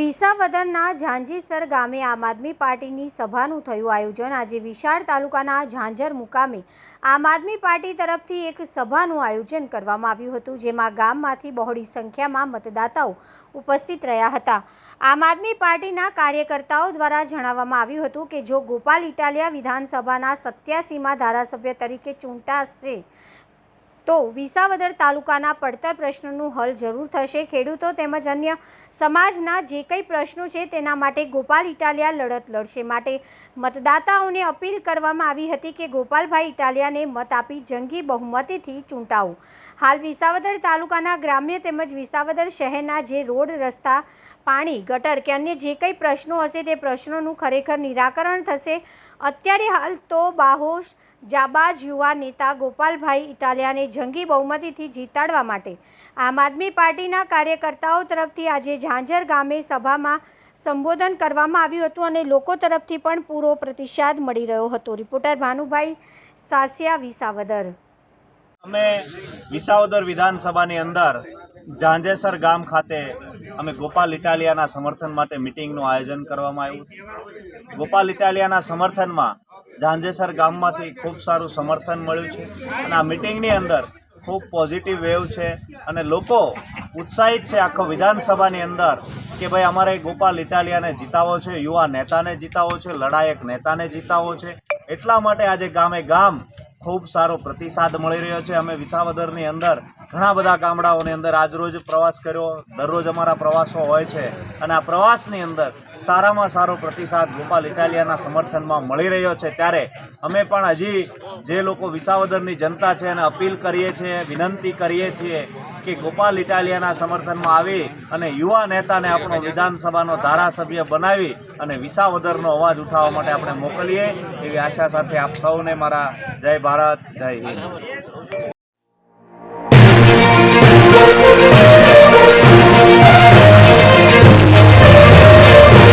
વિસાવદરના ઝાંઝીસર ગામે આમ આદમી પાર્ટીની સભાનું થયું આયોજન. આજે વિશાળ તાલુકાના ઝાંઝર મુકામે આમ આદમી પાર્ટી તરફથી એક સભાનું આયોજન કરવામાં આવ્યું હતું, જેમાં ગામમાંથી બહોળી સંખ્યામાં મતદાતાઓ ઉપસ્થિત રહ્યા હતા. આમ આદમી પાર્ટીના કાર્યકર્તાઓ દ્વારા જણાવવામાં આવ્યું હતું કે, જો ગોપાલ ઇટાલિયા વિધાનસભાના સત્યાસીમાં ધારાસભ્ય તરીકે ચૂંટાશે તો વિસાવદર તાલુકાના પડતર પ્રશ્નોનું હલ જરૂર થશે. ખેડૂતો તેમજ અન્ય સમાજના જે કંઈ પ્રશ્નો છે તેના માટે ગોપાલ ઇટાલિયા લડત લડશે માટે મતદાતાઓને અપીલ કરવામાં આવી હતી કે ગોપાલભાઈ ઇટાલિયાને મત આપી જંગી બહુમતીથી ચૂંટાવો. હાલ વિસાવદર તાલુકાના ગ્રામ્ય તેમજ વિસાવદર શહેરના જે રોડ, રસ્તા, પાણી, ગટર કે અન્ય જે કંઈ પ્રશ્નો હશે તે પ્રશ્નોનું ખરેખર નિરાકરણ થશે. અત્યારે હાલ તો બાહોશ જાબાજ યુવા નેતા ગોપાલભાઈ ઇટાલિયાને જંગી બહુમતીથી જીતાડવા માટે આમ આદમી પાર્ટીના કાર્યકર્તાઓ તરફથી આજે ઝાંઝર ગામે સભામાં સંબોધન કરવામાં આવ્યું હતું અને લોકો તરફથી પણ પૂરો પ્રતિસાદ મળી રહ્યો હતો. રિપોર્ટર ભાનુભાઈ સાસિયા વિસાવદર. અમે વિસાવદર વિધાનસભાની અંદર ઝાંઝેસર ગામ ખાતે અમે ગોપાલ ઇટાલિયાના સમર્થન માટે મિટિંગનું આયોજન કરવામાં આવ્યું. ગોપાલ ઇટાલિયાના સમર્થનમાં ઝાંઝેસર ગામમાંથી ખૂબ સારું સમર્થન મળ્યું છે અને આ મિટિંગની અંદર ખૂબ પોઝિટિવ વેવ છે અને લોકો ઉત્સાહિત છે આખો વિધાનસભાની અંદર કે ભાઈ અમારે ગોપાલ ઇટાલિયાને જીતાવો છે, યુવા નેતાને જીતાવો છે, લડાયક નેતાને જીતાવો છે. એટલા માટે આજે ગામે ગામ ખૂબ સારો પ્રતિસાદ મળી રહ્યો છે. અમે વિસાવદરની અંદર ઘણા બધા ગામડાઓની અંદર આજરોજ પ્રવાસ કર્યો. દરરોજ અમારા પ્રવાસો હોય છે. અને આ પ્રવાસની અંદર સારામાં સારો પ્રતિસાદ ગોપાલ ઇટાલિયાના સમર્થનમાં મળી રહ્યો છે. ત્યારે અમે પણ હજી જે લોકો વિસાવદરની જનતા છે એને અપીલ કરીએ છીએ, વિનંતી કરીએ છીએ કે ગોપાલ ઇટાલિયાના સમર્થનમાં આવી અને યુવા નેતાને આપણો વિધાનસભાનો ધારાસભ્ય બનાવી અને વિસાવદરનો અવાજ ઉઠાવવા માટે આપણે મોકલીએ. એવી આશા સાથે આપ સૌને મારા જય ભારત, જય હિન્દ.